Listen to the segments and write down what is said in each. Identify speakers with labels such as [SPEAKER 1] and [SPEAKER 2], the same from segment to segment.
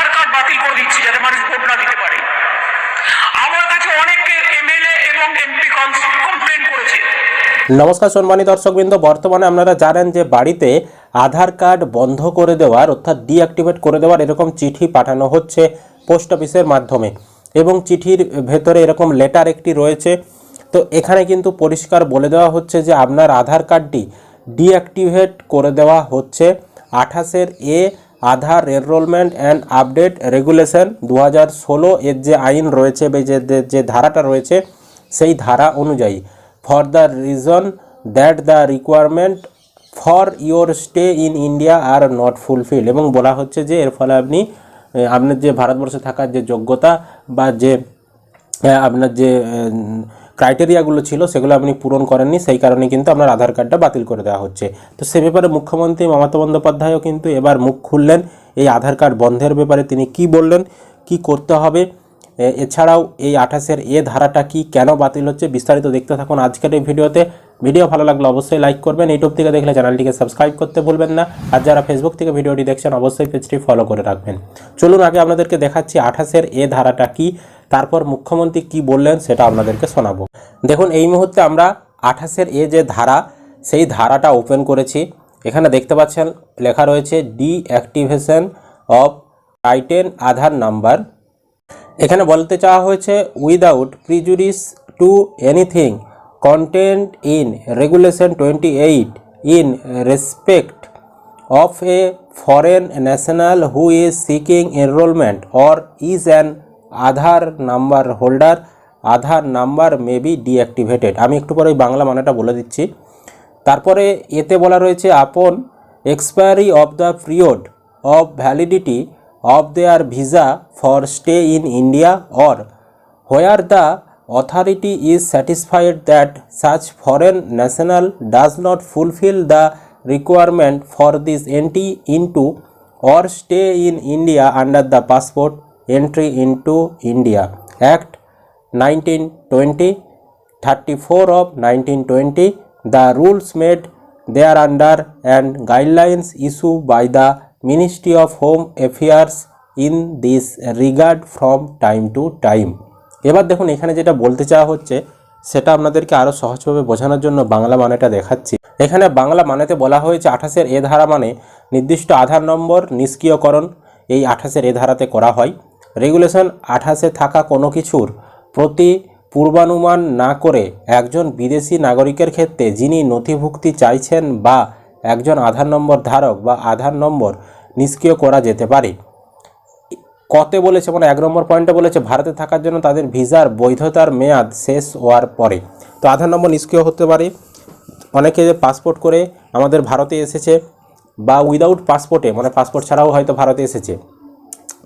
[SPEAKER 1] আধার card বাতিল করে দিচ্ছি যাতে মানুষ ভোট না দিতে পারে। আমার কাছে অনেক এমএলএ এবং এমপি কমপ্লেন করেছে।
[SPEAKER 2] নমস্কার সম্মানী দর্শকবৃন্দ, বর্তমানে আপনারা জানেন যে বাড়িতে আধার কার্ড বন্ধ করে দেওয়ার অর্থাৎ ডিঅ্যাক্টিভেট করে দেওয়ার এরকম চিঠি পাঠানো হচ্ছে পোস্ট অফিসের মাধ্যমে এবং চিঠির ভেতরে এরকম লেটার একটি রয়েছে। তো এখানে কিন্তু পরিষ্কার বলে দেওয়া হচ্ছে যে আপনার আধার কার্ডটি ডিঅ্যাক্টিভেট করে দেওয়া হচ্ছে। আঠাশের A Aadhaar enrolment and update regulation দু হাজার ষোলো এর যে আইন রয়েছে যে যে ধারাটা রয়েছে, সেই ধারা অনুযায়ী। For the reason that the requirement for your stay in India are not fulfil এবং বলা হচ্ছে যে এর ফলে আপনি আপনার যে ভারতবর্ষে থাকার যে যোগ্যতা বা যে আপনার যে ক্রাইটেরিয়াগুলো ছিল, সেগুলো আপনি পূরণ করেননি, সেই কারণে কিন্তু আপনার আধার কার্ডটা বাতিল করে দেওয়া হচ্ছে। তো সে ব্যাপারে মুখ্যমন্ত্রী মমতা বন্দ্যোপাধ্যায়ও কিন্তু এবার মুখ খুললেন। এই আধার কার্ড বন্ধের ব্যাপারে তিনি কি বললেন, কি করতে হবে? এছাড়াও এই আঠাশের এ ধারাটা কি কেন বাতিল হচ্ছে, বিস্তারিত দেখতে থাকুন আজকের এই ভিডিওতে। ভিডিও ভালো লাগলে অবশ্যই লাইক করবেন। ইউটিউব থেকে দেখলে চ্যানেলটিকে সাবস্ক্রাইব করতে ভুলবেন না। আর যারা ফেসবুক থেকে ভিডিওটি দেখছেন, অবশ্যই পেজটি ফলো করে রাখবেন। চলুন আগে আপনাদেরকে দেখাচ্ছি আঠাশের এ ধারাটা কি, তারপর মুখ্যমন্ত্রী কি বললেন সেটা আপনাদেরকে শোনাবো। দেখুন, এই মুহূর্তে আমরা আঠাশের এ যে ধারা, সেই ধারাটা ওপেন করেছি। এখানে দেখতে পাচ্ছেন, লেখা রয়েছে ডিঅ্যাক্টিভেশন অফ টাইটেন আধার নাম্বার। এখানে বলতে চাওয়া হয়েছে without prejudice to anything in regulation twenty eight in respect of a foreign national who is seeking enrollment or is an Aadhaar number holder Aadhaar number may be deactivated আমি একটু পরে বাংলা মানেটা বলে দিচ্ছি। তারপরে এতে বলা রয়েছে, upon expiry of the period of validity of their visa for stay in India or where the authority is satisfied that such foreign national does not fulfill the requirement for this entry into or stay in India under the passport entry into India. Act 1920 34 of 1920 the rules made thereunder and guidelines issued by the Ministry of Home Affairs in this regard from time to time এবার দেখুন, এখানে যেটা বলতে চাওয়া হচ্ছে, সেটা আপনাদেরকে আরও সহজভাবে বোঝানোর জন্য বাংলা মানেটা দেখাচ্ছি। এখানে বাংলা মানেতে বলা হয়েছে, আঠাশের এ ধারা মানে নির্দিষ্ট আধার নম্বর নিষ্ক্রিয়করণ। এই আঠাশের এ ধারাতে করা হয়। রেগুলেশন, আঠাশে থাকা কোনো কিছুর প্রতি পূর্বানুমান না করে একজন বিদেশি নাগরিকের ক্ষেত্রে যিনি নথিভুক্তি চাইছেন বা একজন আধার নম্বর ধারক বা আধার নম্বর নিষ্ক্রিয় করা যেতে পারে। কতে বলেছে মানে এক নম্বর পয়েন্টে বলেছে, ভারতে থাকার জন্য তাদের ভিসার বৈধতার মেয়াদ শেষ হওয়ার পরে। তো আধার নম্বর নিষ্ক্রিয় হতে পারে। অনেকে পাসপোর্ট করে আমাদের ভারতে এসেছে বা উইদাউট পাসপোর্টে মানে পাসপোর্ট ছাড়াও হয়তো ভারতে এসেছে।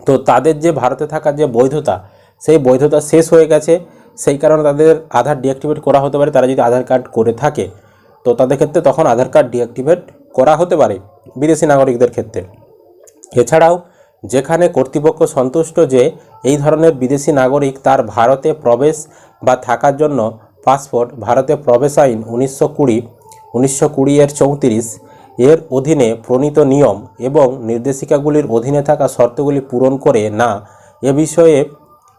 [SPEAKER 2] তো তাদের যে ভারতে থাকার যে বৈধতা, সেই বৈধতা শেষ হয়ে গেছে। সেই কারণে তাদের আধার ডিঅ্যাক্টিভেট করা হতে পারে, তারা যদি আধার কার্ড করে থাকে। তো তাদের ক্ষেত্রে তখন আধার কার্ড ডিঅ্যাক্টিভেট করা হতে পারে, বিদেশি নাগরিকদের ক্ষেত্রে। এছাড়াও যেখানে কর্তৃপক্ষ সন্তুষ্ট যে এই ধরনের বিদেশি নাগরিক তার ভারতে প্রবেশ বা থাকার জন্য পাসপোর্ট, ভারতে প্রবেশ আইন উনিশশো কুড়ি উনিশশো কুড়ি এর চৌত্রিশ এর অধীনে প্রণীত নিয়ম এবং নির্দেশিকাগুলির অধীনে থাকা শর্তগুলি পূরণ করে না, এ বিষয়ে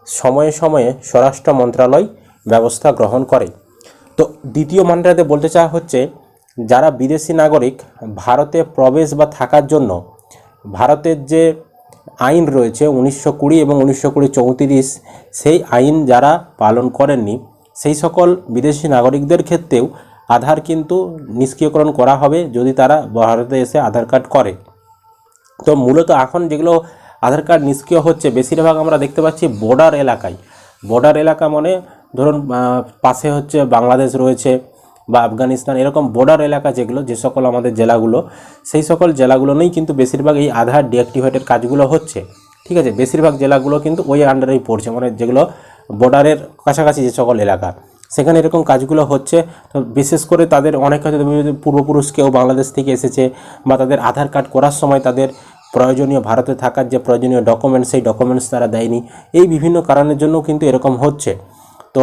[SPEAKER 2] সময়ে সময়ে স্বরাষ্ট্র মন্ত্রণালয় ব্যবস্থা গ্রহণ করে। তো দ্বিতীয় মানটাতে বলতে চাওয়া হচ্ছে, যারা বিদেশি নাগরিক ভারতে প্রবেশ বা থাকার জন্য, ভারতের যে আইন রয়েছে উনিশশো কুড়ি এবং উনিশশো কুড়ি চৌত্রিশ। সেই আইন যারা পালন করেননি, সেই সকল বিদেশি নাগরিকদের ক্ষেত্রেও আধার কিন্তু নিষ্ক্রিয়করণ করা হবে যদি তারা ভারতে এসে আধার কার্ড করে। তো মূলত এখন যেগুলো আধার কার্ড নিষ্ক্রিয় হচ্ছে, বেশিরভাগ আমরা দেখতে পাচ্ছি বর্ডার এলাকায়। বর্ডার এলাকা মানে ধরুন পাশে হচ্ছে বাংলাদেশ রয়েছে বা আফগানিস্তান, এরকম বর্ডার এলাকা যেগুলো, যে সকল আমাদের জেলাগুলো, সেই সকল জেলাগুলো নেই কিন্তু বেশিরভাগ এই আধার ডিঅ্যাক্টিভেটের কাজগুলো হচ্ছে। ঠিক আছে? বেশিরভাগ জেলাগুলো কিন্তু ওই আন্ডারেই পড়ছে মানে যেগুলো বর্ডারের কাছাকাছি যে সকল এলাকা। সেখানে এরকম কাজগুলো হচ্ছে। তো বিশেষ করে তাদের অনেক হয়তো পূর্বপুরুষ কেউ বাংলাদেশ থেকে এসেছে বা তাদের আধার কার্ড করার সময় তাদের প্রয়োজনীয়, ভারতে থাকার যে প্রয়োজনীয় ডকুমেন্টস সেই ডকুমেন্টস তারা দেয়নি। এই বিভিন্ন কারণের জন্য কিন্তু এরকম হচ্ছে। তো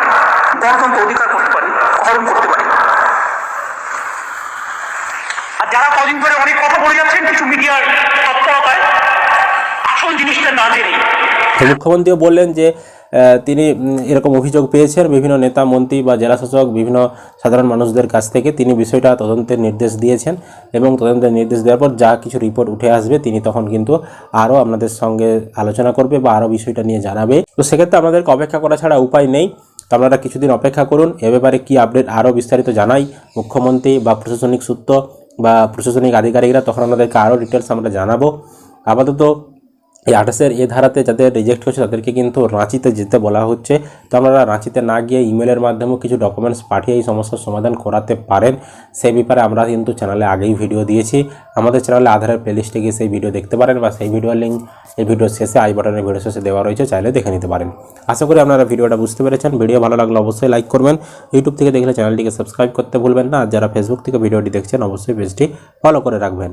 [SPEAKER 1] গণতন্ত্র অধিকার করতে পারে হরণ করতে পারে। আর যারা কদিন ধরে অনেক কথা বলে যাচ্ছেন কিছু মিডিয়ার তৎপরতায়, আসল জিনিসটা না জেনে।
[SPEAKER 2] মুখ্যমন্ত্রীও বললেন যে তিনি এরকম অভিযোগ পেয়েছেন। বিভিন্ন নেতা, মন্ত্রী বা জেলাশাসক বিভিন্ন সাধারণ মানুষদের কাছ থেকে তিনি বিষয়টা তদন্তের নির্দেশ দিয়েছেন এবং তদন্তের নির্দেশ দেওয়ার পর যা কিছু রিপোর্ট উঠে আসবে, তিনি তখন কিন্তু আরও আপনাদের সঙ্গে আলোচনা করবে বা আরও বিষয়টা নিয়ে জানাবে। তো সেক্ষেত্রে আপনাদেরকে অপেক্ষা করা ছাড়া উপায় নেই। তো আপনারা কিছুদিন অপেক্ষা করুন। এ ব্যাপারে কী আপডেট আরও বিস্তারিত জানাই। মুখ্যমন্ত্রী বা প্রশাসনিক সূত্র বা প্রশাসনিক আধিকারিকরা তখন আমাদেরকে আরও ডিটেলস আমরা জানাব। আপাতত এই আঠাশের এ ধারাতে যাদের রিজেক্ট হচ্ছে তাদেরকে কিন্তু রাঁচিতে যেতে বলা হচ্ছে। তো আপনারা রাঁচিতে না গিয়ে ইমেলের মাধ্যমেও কিছু ডকুমেন্টস পাঠিয়ে এই সমস্যার সমাধান করাতে পারেন। সেই ব্যাপারে আমরা কিন্তু চ্যানেলে আগেই ভিডিও দিয়েছি। আমাদের চ্যানেলে আধারের প্লেলিস্টে গিয়ে সেই ভিডিও দেখতে পারেন বা সেই ভিডিওর লিঙ্ক এই ভিডিওর শেষে আই বাটনের ভিডিও শেষে দেওয়া রয়েছে, চাইলে দেখে নিতে পারেন। আশা করি আপনারা ভিডিওটা বুঝতে পেরেছেন। ভিডিও ভালো লাগলে অবশ্যই লাইক করবেন। ইউটিউব থেকে দেখলে চ্যানেলটিকে সাবস্ক্রাইব করতে ভুলবেন না। আর যারা ফেসবুক থেকে ভিডিওটি দেখছেন, অবশ্যই পেজটি ফলো করে রাখবেন।